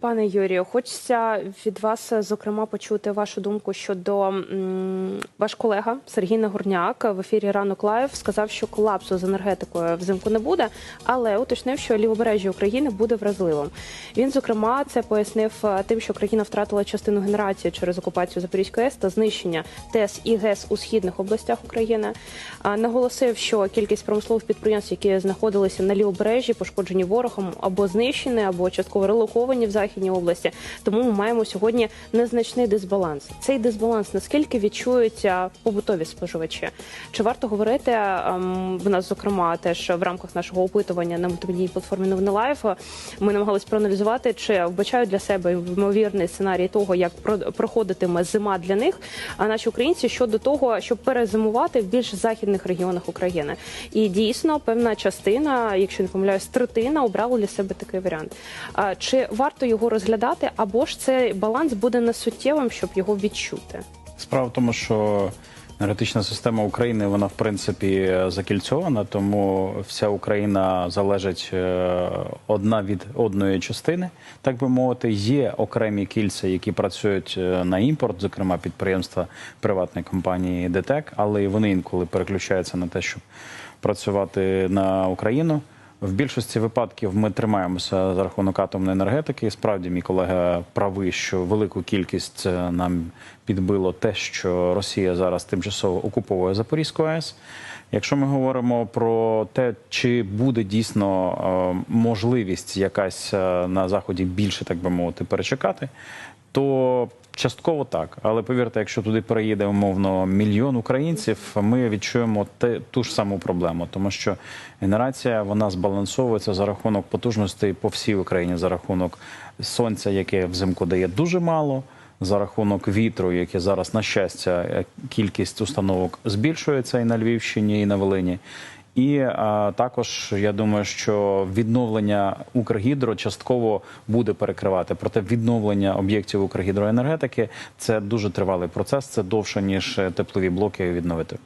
Пане Юрію, хочеться від вас зокрема почути вашу думку щодо ваш колега Сергій Нагорняк в ефірі Ранок Лайв сказав, що колапсу з енергетикою взимку не буде, але уточнив, що лівобережжя України буде вразливим. Він зокрема це пояснив е, тим, що країна втратила частину генерації через окупацію Запорізької АЕС та знищення ТЕС і ГЕС у східних областях України. Наголосив, що кількість промислових підприємств, які знаходилися на лівобережжі, пошкоджені ворогом або знищені, або частково релоковані в західній області. Тому ми маємо сьогодні незначний дисбаланс. Цей дисбаланс наскільки відчують побутові споживачі? Чи варто говорити ем, в нас, зокрема, теж в рамках нашого опитування на мультимедійній платформі Новини Лайф ми намагалися проаналізувати, чи вбачають для себе ймовірний сценарій того, як про- проходитиме зима для них, а наші українці щодо того, щоб перезимувати в більш західних регіонах України. І дійсно певна частина, якщо не помиляюсь, третина обрала для себе такий варіант. Чи варто його розглядати, або ж цей баланс буде несуттєвим, щоб його відчути? Справа в тому, що енергетична система України вона в принципі закільцована, тому вся Україна залежить е, одна від одної частини, так би мовити. Є окремі кільця, які працюють е, на імпорт, зокрема підприємства приватної компанії ДТЕК, але вони інколи переключаються на те, щоб працювати на Україну. В більшості випадків ми тримаємося за рахунок атомної енергетики. Справді, мій колега правий, що велику кількість е, нам підбило те, що Росія зараз тимчасово окуповує Запорізьку АЕС. Якщо ми говоримо про те, чи буде дійсно е, можливість якась е, на заході більше, так би мовити, перечекати, то частково так. Але повірте, якщо туди переїде умовно мільйон українців, ми відчуємо те, ту ж саму проблему, тому що генерація вона збалансовується за рахунок потужностей по всій Україні, за рахунок сонця, яке взимку дає дуже мало. За рахунок вітру, яке зараз на щастя, кількість установок збільшується і на Львівщині, і на Волині. І а, також я думаю, що відновлення Укргідро частково буде перекривати. Проте відновлення об'єктів Укргідроенергетики це дуже тривалий процес. Це довше ніж е, теплові блоки відновити.